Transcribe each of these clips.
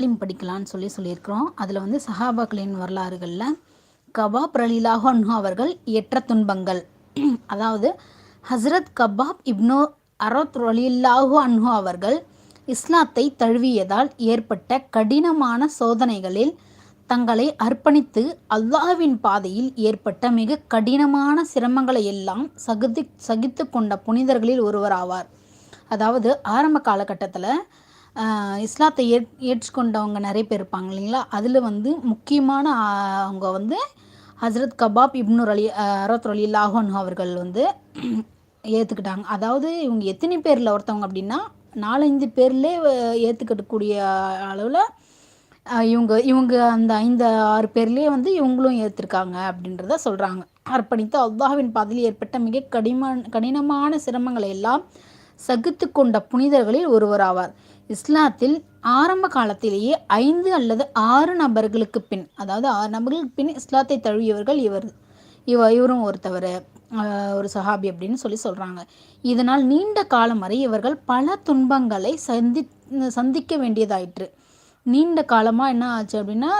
முஸ்லீம் படிக்கலான்னு சொல்லி சொல்லியிருக்கிறோம். அதில் வந்து சஹாபாக்களின் வரலாறுகளில் கபாப் ரலீலாக அன்ஹு அவர்கள் எற்ற துன்பங்கள். அதாவது ஹஸ்ரத் கபாப் இப்னு அரத் ரலீல்லாஹு அன்ஹு அவர்கள் இஸ்லாத்தை தழுவியதால் ஏற்பட்ட கடினமான சோதனைகளில் தங்களை அர்ப்பணித்து அல்லாஹ்வின் பாதையில் ஏற்பட்ட மிக கடினமான சிரமங்களை எல்லாம் சகித்து சகித்து கொண்ட புனிதர்களில் ஒருவராவார். அதாவது ஆரம்ப காலகட்டத்தில் இஸ்லாத்தை ஏற் ஏற்றுக்கொண்டவங்க நிறைய பேர் இருப்பாங்க இல்லைங்களா? அதில் வந்து முக்கியமான அவங்க வந்து ஹசரத் கபாப் இப்னூர் அலி அரத் அலி லாஹோன் அவர்கள் வந்து ஏற்றுக்கிட்டாங்க அதாவது இவங்க எத்தனை பேரில் ஒருத்தவங்க அப்படின்னா நாலஞ்சு பேர்லே ஏற்றுக்கக்கூடிய அளவில் இவங்க இவங்க அந்த ஐந்து ஆறு பேர்லேயே வந்து இவங்களும் ஏற்றுருக்காங்க அப்படின்றத சொல்கிறாங்க அர்ப்பணித்து அல்லாஹ்வின் பாதையில் ஏற்பட்ட மிக கடிமான கடினமான சிரமங்களை எல்லாம் சகித்து கொண்ட புனிதர்களில் ஒருவர் ஆவார் இஸ்லாத்தில் ஆரம்ப காலத்திலேயே ஐந்து அல்லது ஆறு நபர்களுக்கு பின் அதாவது ஆறு நபர்களுக்கு பின் இஸ்லாத்தை தழுவியவர்கள் இவர் இவ இவரும் ஒருத்தவர் ஒரு சஹாபி அப்படின்னு சொல்லி சொல்கிறாங்க இதனால் நீண்ட காலம் வரை இவர்கள் பல துன்பங்களை சந்தி சந்திக்க வேண்டியதாயிற்று. நீண்ட காலமாக என்ன ஆச்சு அப்படின்னா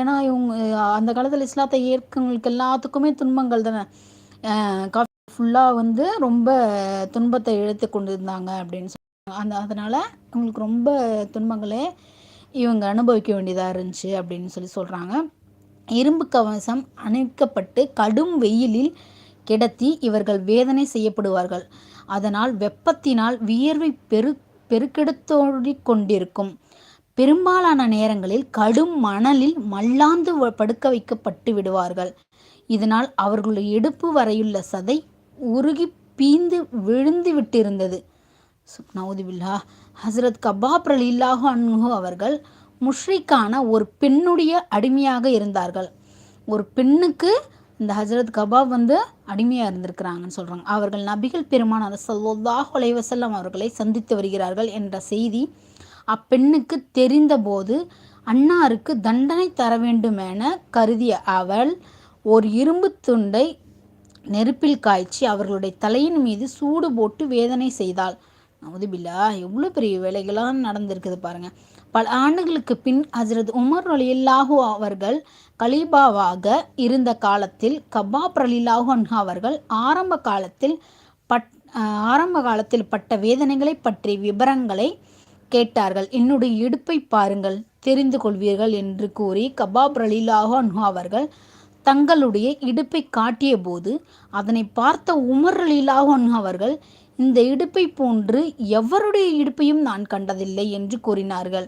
ஏன்னா இவங்க அந்த காலத்தில் இஸ்லாத்தை ஏற்கவங்களுக்கு எல்லாத்துக்குமே துன்பங்கள் தானே. காஃபி ஃபுல்லாக வந்து ரொம்ப துன்பத்தை இழுத்து கொண்டு இருந்தாங்க அப்படின்னு சொல்லி அந்த அதனால் அவங்களுக்கு ரொம்ப துன்பங்களே இவங்க அனுபவிக்க வேண்டியதாக இருந்துச்சு அப்படின்னு சொல்லி சொல்கிறாங்க இரும்பு கவசம் அணைக்கப்பட்டு கடும் வெயிலில் கிடத்தி இவர்கள் வேதனை செய்யப்படுவார்கள். அதனால் வெப்பத்தினால் வியர்வை பெரு பெருக்கெடுத்தோடி கொண்டிருக்கும். பெரும்பாலான நேரங்களில் கடும் மணலில் மல்லாந்து படுக்க வைக்கப்பட்டு விடுவார்கள். இதனால் அவர்களுடைய இடுப்பு வரையுள்ள சதை உருகி பீந்து விழுந்து விட்டிருந்தது. நவுதுபில்லா. ஹசரத் கபாப் ரலில்லாஹு அன்ஹு அவர்கள் முஷ்ரிக்கான ஒரு பெண்ணுடைய அடிமையாக இருந்தார்கள். ஒரு பெண்ணுக்கு இந்த ஹசரத் கபாப் வந்து அடிமையாக இருந்திருக்கிறாங்கன்னு சொல்கிறாங்க அவர்கள் நபிகள் பெருமான சல்லாஹ் உலைவசல்லம் அவர்களை சந்தித்து வருகிறார்கள் என்ற செய்தி அப்பெண்ணுக்கு தெரிந்தபோது அன்னாருக்கு தண்டனை தர வேண்டுமென கருதிய அவள் ஒரு இரும்பு துண்டை நெருப்பில் காய்ச்சி அவர்களுடைய தலையின் மீது சூடு போட்டு வேதனை செய்தாள். நவதுபில்லா எவ்வளோ பெரிய வேலைகளாக நடந்திருக்குது பாருங்கள் பல ஆண்டுகளுக்கு பின் ஹசரத் உமர் அலில்லாஹு அவர்கள் கலீபாவாக இருந்த காலத்தில் கபாப் அலிலாஹு அன்ஹா அவர்கள் ஆரம்ப காலத்தில் பட் ஆரம்ப காலத்தில் பட்ட வேதனைகளை பற்றிய விவரங்களை கேட்டார்கள். என்னுடைய இடுப்பை பாருங்கள் தெரிந்து கொள்வீர்கள் என்று கூறி கபாப் ரலீலாஹு அன்ஹா அவர்கள் தங்களுடைய இடுப்பை காட்டிய போது அதனை பார்த்த உமர் அலிலாஹு அன்ஹா அவர்கள் இந்த இடுப்பை போன்று எவருடைய இடுப்பையும் நான் கண்டதில்லை என்று கூறினார்கள்.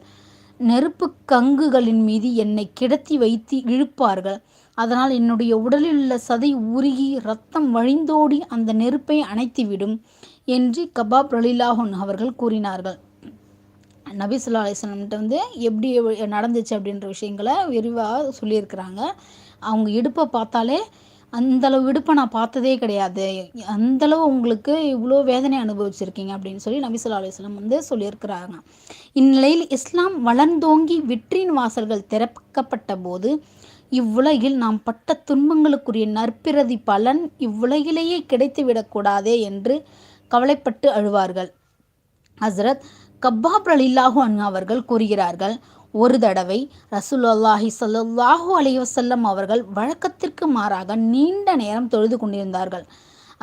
நெருப்பு கங்குகளின் மீது என்னை கிடத்தி வைத்து இழுப்பார்கள். அதனால் என்னுடைய உடலில் உள்ள சதை உருகி ரத்தம் வழிந்தோடி அந்த நெருப்பை அணைத்துவிடும் என்று கபாப் ரலிலாஹன் அவர்கள் கூறினார்கள். நபி சொல்லா அலிஸ்லம்கிட்ட வந்து எப்படி நடந்துச்சு அப்படின்ற விஷயங்களை விரிவாக சொல்லியிருக்கிறாங்க. அவங்க இடுப்பை பார்த்தாலே அந்தளவு விடுப்பை நான் பார்த்ததே கிடையாது. அந்தளவு உங்களுக்கு இவ்வளோ வேதனை அனுபவிச்சிருக்கீங்க அப்படின்னு சொல்லி நபி சொல்லா வந்து சொல்லியிருக்கிறாங்க. இந்நிலையில் இஸ்லாம் வளர்ந்தோங்கி வெற்றியின் வாசல்கள் திறக்கப்பட்ட போது இவ்வுலகில் நாம் பட்ட துன்பங்களுக்குரிய நற்பிரதி பலன் இவ்வுலகிலேயே கிடைத்து விடக்கூடாதே என்று கவலைப்பட்டு அழுவார்கள். ஹசரத் கப்பாப் அலில்லாஹு அண்ணா அவர்கள் கூறுகிறார்கள் ஒரு தடவை ரசூலுல்லாஹி சல்லாஹூ அலிவசல்லம் அவர்கள் வழக்கத்திற்கு மாறாக நீண்ட நேரம் தொழுது கொண்டிருந்தார்கள்.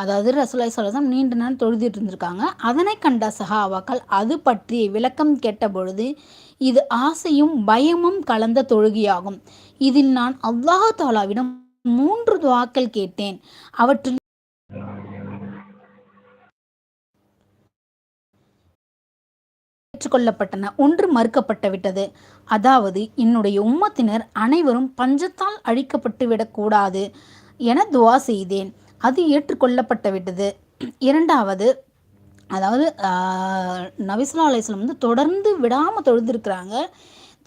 அதாவது ரசூலாய் சொல்லலாம் நீண்ட நேரம் தொழுதிட்டு இருந்திருக்காங்க. அதனை கண்ட சஹாவாக்கள் அது பற்றி விளக்கம் கேட்டபொழுது இது ஆசையும் பயமும் கலந்த தொழுகையாகும். இதில் நான் அல்லாஹு தாலாவிடம் மூன்று துவாக்கள் கேட்டேன். அவற்றில் ஏற்றுக்கொள்ளப்பட்டன ஒன்று மறுக்கப்பட்டு விட்டது அதாவது என்னுடைய உம்மத்தினர் அனைவரும் பஞ்சத்தால் அழிக்கப்பட்டு விடக்கூடாது என துவா செய்தேன். அது ஏற்றுக்கொள்ளப்பட்டு விட்டது இரண்டாவது அதாவது நபிசுல்லா அலிஸ்லாம் வந்து தொடர்ந்து விடாமல் தொழுந்திருக்கிறாங்க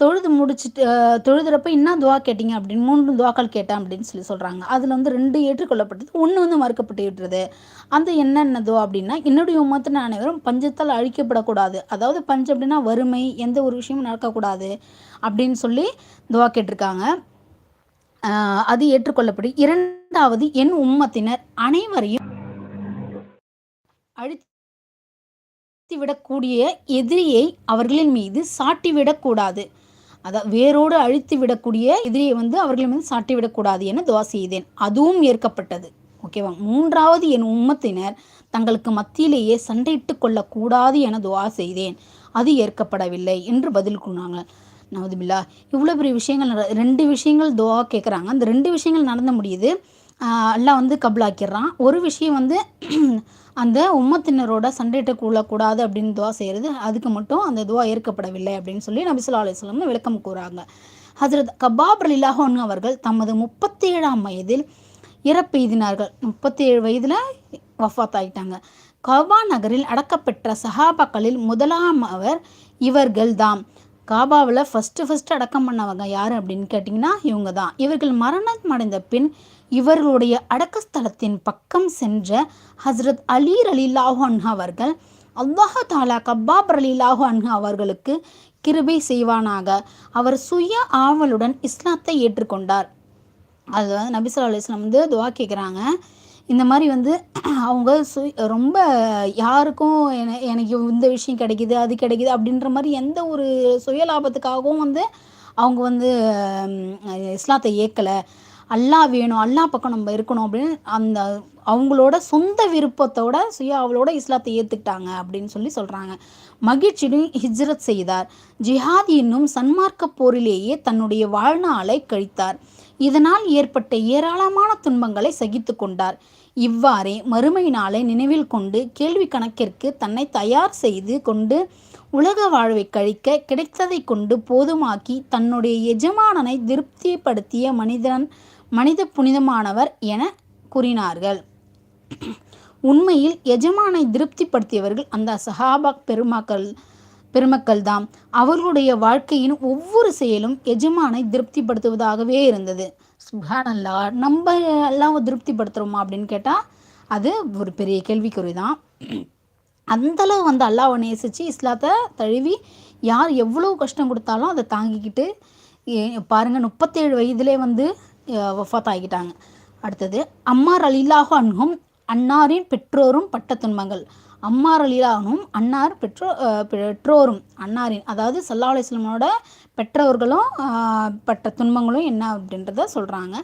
தொழுது முடிச்சுட்டு தொழுதுறப்ப என்ன துவா கேட்டீங்க அப்படின்னு மூன்று துவாக்கள் கேட்டேன் அப்படின்னு சொல்லி சொல்கிறாங்க அதில் வந்து ரெண்டு ஏற்றுக்கொள்ளப்பட்டது. ஒன்று வந்து மறுக்கப்பட்டு விட்டுறது அந்த என்னென்ன துவா அப்படின்னா என்னுடைய உமத்தின அனைவரும் பஞ்சத்தால் அழிக்கப்படக்கூடாது. அதாவது பஞ்சம் அப்படின்னா வறுமை எந்த ஒரு விஷயமும் நடக்கக்கூடாது அப்படின்னு சொல்லி துவா கேட்டிருக்காங்க. அது ஏற்றுக்கொள்ளப்படும் இரண்டாவது என் உம்மத்தினர் அனைவரையும் அழித்து விடக்கூடிய எதிரியை அவர்களின் மீது சாட்டிவிடக்கூடாது. அதான் வேரோடு அழித்து விடக்கூடிய எதிரியை வந்து அவர்களை வந்து சாட்டி விடக்கூடாது என துவா செய்தேன். அதுவும் ஏற்கப்பட்டது. ஓகேவா மூன்றாவது என் உம்மத்தினர் தங்களுக்கு மத்தியிலேயே சண்டையிட்டு கொள்ளக்கூடாது என துவா செய்தேன். அது ஏற்கப்படவில்லை என்று பதில் கூறினாங்க நவதுபில்லா இவ்வளோ பெரிய விஷயங்கள் நட ரெண்டு விஷயங்கள் துவா கேட்குறாங்க அந்த ரெண்டு விஷயங்கள் நடந்த முடியுது. எல்லாம் வந்து கபலாக்கிடுறான். ஒரு விஷயம் வந்து அந்த உம்மத்தினரோட சண்டையிட்டு கொள்ளக்கூடாது அப்படின்னு துவா செய்கிறது அதுக்கு மட்டும் அந்த துவா ஏற்கப்படவில்லை அப்படின்னு சொல்லி நபிசுல்லா ஸல்லல்லாஹு விளக்கம் கூறாங்க. ஹசரத் கபாப் ரலிலாஹன் அவர்கள் தமது முப்பத்தி ஏழாம் வயதில் இறப்பெய்தினார்கள் முப்பத்தி ஏழு வயதில் வஃபாத் ஆகிட்டாங்க கபா நகரில் அடக்கப்பெற்ற சஹாபாக்களில் முதலாம் அவர் இவர்கள்தாம் காபாவில் ஃபஸ்ட்டு ஃபஸ்ட்டு அடக்கம் பண்ணவங்க யார் அப்படின்னு கேட்டிங்கன்னா இவங்க தான். இவர்கள் மரணம் அடைந்த பின் இவர்களுடைய அடக்கஸ்தலத்தின் பக்கம் சென்ற ஹஸ்ரத் அலி ரலிலாஹு அன்ஹா அவர்கள் அல்லாஹ தாலா கப்பாப் ரலிலாஹு அன்ஹா அவர்களுக்கு கிருபை செய்வானாக. அவர் சுய ஆவலுடன் இஸ்லாத்தை ஏற்றுக்கொண்டார். அது வந்து நபி ஸல்லல்லாஹு வந்து துவா கேட்குறாங்க இந்த மாதிரி வந்து அவங்க சு ரொம்ப யாருக்கும் என எனக்கு இந்த விஷயம் கிடைக்குது அது கிடைக்குது அப்படின்ற மாதிரி எந்த ஒரு சுயலாபத்துக்காகவும் வந்து அவங்க வந்து இஸ்லாத்தை ஏற்கலை அல்லாஹ் வேணும் அல்லாஹ் பக்கம் நம்ம இருக்கணும் அப்படின்னு அந்த அவங்களோட சொந்த விருப்பத்தோட சுய அவளோட இஸ்லாத்தை ஏற்றுக்கிட்டாங்க அப்படின்னு சொல்லி சொல்கிறாங்க மகிழ்ச்சியுடன் ஹிஜ்ரத் செய்தார். ஜிஹாத் என்னும் சன்மார்க்க போரிலேயே தன்னுடைய வாழ்நாளை கழித்தார். இதனால் ஏற்பட்ட ஏராளமான துன்பங்களை சகித்து கொண்டார். இவ்வாறே மறுமை நாளை நினைவில் கொண்டு கேள்வி கணக்கிற்கு தன்னை தயார் செய்து கொண்டு உலக வாழ்வை கழிக்க கிடைத்ததை கொண்டு போதுமாக்கி தன்னுடைய எஜமானனை திருப்திப்படுத்திய மனிதன் மனித புனிதமானவர் என கூறினார்கள். உண்மையில் எஜமானை திருப்திப்படுத்தியவர்கள் அந்த சஹாபா பெருமாக்கள் பெருமக்கள் தாம் அவர்களுடைய வாழ்க்கையின் ஒவ்வொரு செயலும் எஜமானை திருப்திப்படுத்துவதாகவே இருந்தது. சுப்ஹானல்லா நம்ம எல்லாம் திருப்திப்படுத்துகிறோமா அப்படின்னு கேட்டால் அது ஒரு பெரிய கேள்விக்குறி தான் அந்தளவு வந்து அல்லாவை நேசித்து இஸ்லாத்தை தழுவி யார் எவ்வளோ கஷ்டம் கொடுத்தாலும் அதை தாங்கிக்கிட்டு ஏ- முப்பத்தேழு வயதிலே வந்து வஃபாத் ஆகிட்டாங்க அடுத்தது அம்மார் அலிலாஹு அன்ஹும் அன்னாரின் பெற்றோரும் பட்ட துன்பங்கள். அம்மார் அலிலானும் அன்னார் பெற்றோ பெற்றோரும் அன்னாரின் அதாவது சல்லா அலிஸ்லமோட பெற்றோர்களும் பட்ட துன்பங்களும் என்ன அப்படின்றத சொல்கிறாங்க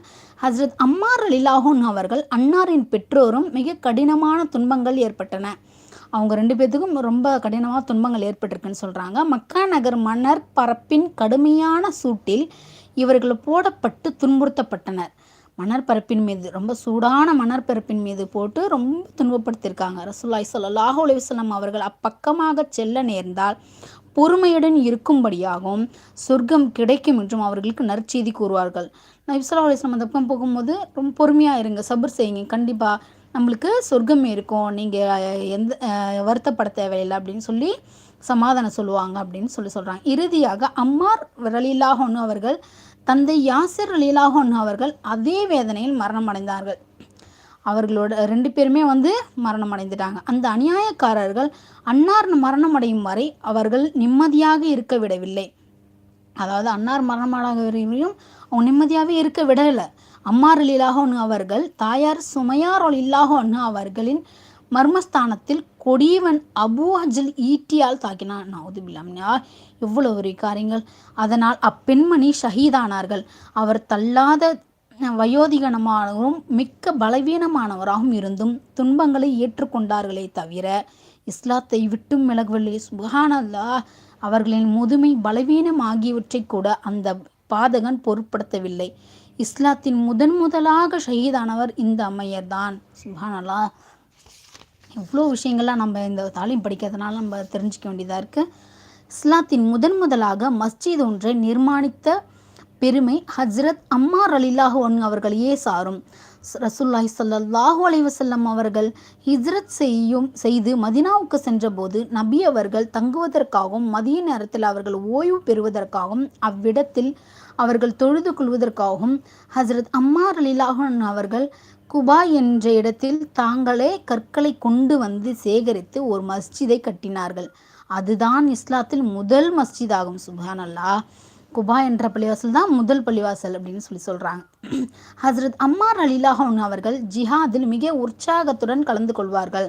ஹஸ்ரத் அம்மார் அலிலாஹுன் அவர்கள் அன்னாரின் பெற்றோரும் மிக கடினமான துன்பங்கள் ஏற்பட்டன. அவங்க ரெண்டு பேர்த்துக்கும் ரொம்ப கடினமாக துன்பங்கள் ஏற்பட்டிருக்குன்னு சொல்கிறாங்க மக்கா நகர் மன்னர் பரப்பின் கடுமையான சூட்டில் இவர்கள் போடப்பட்டு துன்புறுத்தப்பட்டனர். மணற்பரப்பின் மீது ரொம்ப சூடான மணற்பரப்பின் மீது போட்டு ரொம்ப துன்பப்படுத்தியிருக்காங்க. ரசூல்லாய் சொல்லாஹ் அலைஹி அவர்கள் அப்பக்கமாக செல்ல நேர்ந்தால் பொறுமையுடன் இருக்கும்படியாகவும் சொர்க்கம் கிடைக்கும் என்றும் அவர்களுக்கு நற்செய்தி கூறுவார்கள். நான் ஸல்லல்லாஹு அலைஹி அந்த பக்கம் போகும்போது ரொம்ப பொறுமையாக இருங்க சபர் செய்யுங்க கண்டிப்பாக நம்மளுக்கு சொர்க்கம் இருக்கும். நீங்கள் எந்த வருத்தப்பட தேவையில்லை அப்படின்னு சொல்லி சமாதானம் சொல்லுவாங்க அப்படின்னு சொல்லி சொல்கிறாங்க இறுதியாக அம்மார் ரலீலாஹொன்னு அவர்கள் தந்தை யாசிர் ரலீலாஹொன்னு அவர்கள் அதே வேதனையில் மரணம் அடைந்தார்கள் அவர்களோட ரெண்டு பேருமே வந்து மரணம் அடைந்துட்டாங்க அந்த அநியாயக்காரர்கள் அன்னார் மரணம் அடையும் வரை அவர்கள் நிம்மதியாக இருக்க விடவில்லை. அதாவது அன்னார் மரணம் வரையும் அவங்க நிம்மதியாகவே இருக்க விடலை. அம்மார் இல்லாஹோன்னு அவர்கள் தாயார் சுமையார் இல்லாகனு அவர்களின் மர்மஸ்தானத்தில் கொடியவன் அபூ அஜில் ஈட்டியால் தாக்கினான். நவுதுபில்லாமியா எவ்வளோ ஒரு காரியங்கள். அதனால் அப்பெண்மணி ஷஹீதானார்கள். அவர் தள்ளாத வயோதிகனமானவரும் மிக்க பலவீனமானவராகவும் இருந்தும் துன்பங்களை ஏற்றுக்கொண்டார்களே தவிர இஸ்லாத்தை விட்டும் விலகவில்லை. சுபஹானல்லா அவர்களின் முதுமை பலவீனம் ஆகியவற்றை கூட அந்த பாதகன் பொருட்படுத்தவில்லை. இஸ்லாத்தின் முதன் முதலாக ஷஹீதானவர் இந்த அம்மையர் தான் சுபஹானல்லா. இவ்வளோ விஷயங்கள்லாம் நம்ம இந்த தாலீம் படிக்கிறதுனால நம்ம தெரிஞ்சுக்க வேண்டியதாக இருக்குது இஸ்லாத்தின் முதன் முதலாக மஸ்ஜித் ஒன்றை நிர்மாணித்த பெருமை ஹஜ்ரத் அம்மார் அலில்லாஹு அவர்களையே சாரும். ரசூல்லாஹி ஸல்லல்லாஹு அலைவசல்லம் அவர்கள் ஹிஜ்ரத் செய்யும் செய்து மதினாவுக்கு சென்றபோது நபி அவர்கள் தங்குவதற்காகவும் மதிய நேரத்தில் அவர்கள் ஓய்வு பெறுவதற்காகவும் அவ்விடத்தில் அவர்கள் தொழுது கொள்வதற்காகவும் ஹசரத் அம்மார் அலில்லாஹு அவர்கள் குபா என்ற இடத்தில் தாங்களே கற்களை கொண்டு வந்து சேகரித்து ஒரு மஸ்ஜிதை கட்டினார்கள். அதுதான் இஸ்லாத்தில் முதல் மஸ்ஜித் ஆகும் சுபான் அல்லாஹ் குபா என்ற பள்ளிவாசல் தான் முதல் பள்ளிவாசல் அப்படின்னு சொல்லி சொல்கிறாங்க ஹஸ்ரத் அம்மார் அலிலாஹன் அவர்கள் ஜிஹாதில் மிக உற்சாகத்துடன் கலந்து கொள்வார்கள்.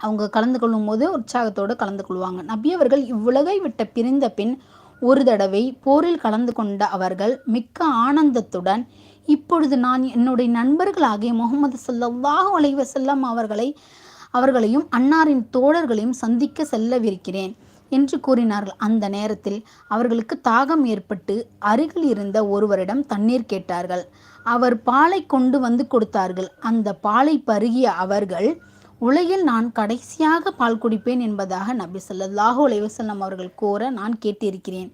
அவங்க கலந்து கொள்ளும் போது உற்சாகத்தோடு கலந்து கொள்வாங்க. நபி அவர்கள் இவ்வுலகை விட்ட பிரிந்த பின் ஒரு தடவை போரில் கலந்து கொண்ட அவர்கள் மிக்க ஆனந்தத்துடன் இப்பொழுது நான் என்னுடைய நண்பர்களாகிய முகமது ஸல்லல்லாஹு அலைஹி செல்லம் அவர்களை அவர்களையும் அன்னாரின் தோழர்களையும் சந்திக்க செல்லவிருக்கிறேன் என்று கூறினார்கள். அந்த நேரத்தில் அவர்களுக்கு தாகம் ஏற்பட்டு அருகில் இருந்த ஒருவரிடம் தண்ணீர் கேட்டார்கள். அவர் பாலை கொண்டு வந்து கொடுத்தார்கள். அந்த பாலை பருகிய அவர்கள் உலகில் நான் கடைசியாக பால் குடிப்பேன் என்பதாக நபி சொல்லாஹு அலைவசல்லம் அவர்கள் கூற நான் கேட்டிருக்கிறேன்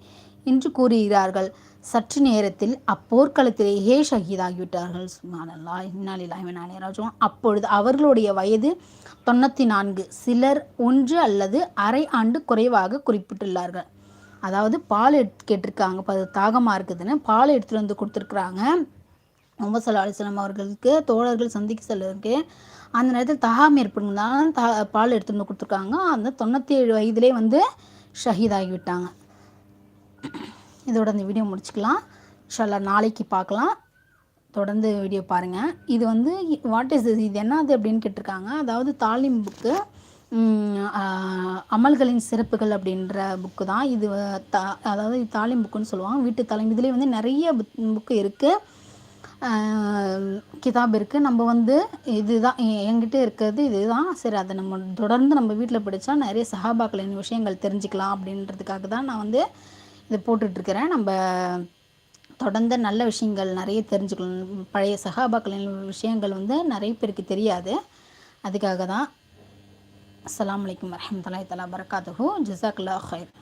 என்று கூறுகிறார்கள். சற்று நேரத்தில் அப்போர்க்களத்திலேயே ஷஹீதாகிவிட்டார்கள். சுமானல்லா இன்னாலில்லாஹி ராஜுவான் அப்பொழுது அவர்களுடைய வயது தொண்ணூற்றி நான்கு சிலர் ஒன்று அல்லது அரை ஆண்டு குறைவாக குறிப்பிட்டுள்ளார்கள். அதாவது பால் எடுத்து கேட்டிருக்காங்க. இப்போ அது தாகமாக இருக்குதுன்னு பால் எடுத்துகிட்டு வந்து கொடுத்துருக்குறாங்க. முகமது சல்லா அலிஸ்லாம் அவர்களுக்கு தோழர்கள் சந்திக்க செல்வதற்கு அந்த நேரத்தில் தகாம் ஏற்படுங்கனால த பால் எடுத்துகிட்டு வந்து கொடுத்துருக்காங்க. அந்த தொண்ணூற்றி ஏழு வயதிலே வந்து ஷஹீதாகிவிட்டாங்க. இதோட அந்த வீடியோ முடிச்சுக்கலாம். ஷல்லா நாளைக்கு பார்க்கலாம். தொடர்ந்து வீடியோ பாருங்கள் இது வந்து வாட் இஸ் இது என்னது அப்படின்னு கேட்டிருக்காங்க. அதாவது தாலிம் புக்கு அமல்களின் சிறப்புகள் அப்படின்ற புக்கு தான். இது த அதாவது தாலிம் புக்குன்னு சொல்லுவாங்க. வீட்டு தலைமை. இதுலேயே வந்து நிறைய புக் புக்கு இருக்குது கிதாப் இருக்குது நம்ம வந்து இதுதான் எ- என்கிட்ட இருக்கிறது இதுதான். சரி அதை நம்ம தொடர்ந்து நம்ம வீட்டில் படித்தா நிறைய சகாபாக்களின் விஷயங்கள் தெரிஞ்சுக்கலாம் அப்படின்றதுக்காக தான் நான் வந்து இதை போட்டுட்ருக்கிறேன். நம்ம தொடர்ந்து நல்ல விஷயங்கள் நிறைய தெரிஞ்சுக்கணும். பழைய சகாபாக்களின் விஷயங்கள் வந்து நிறைய பேருக்கு தெரியாது. அதுக்காக தான். அஸ்லாம் வலைக்கம் வரஹ்மத்துல்லாஹி தலா பரக்காத்துஹு ஜிசாக்லா ஹைர்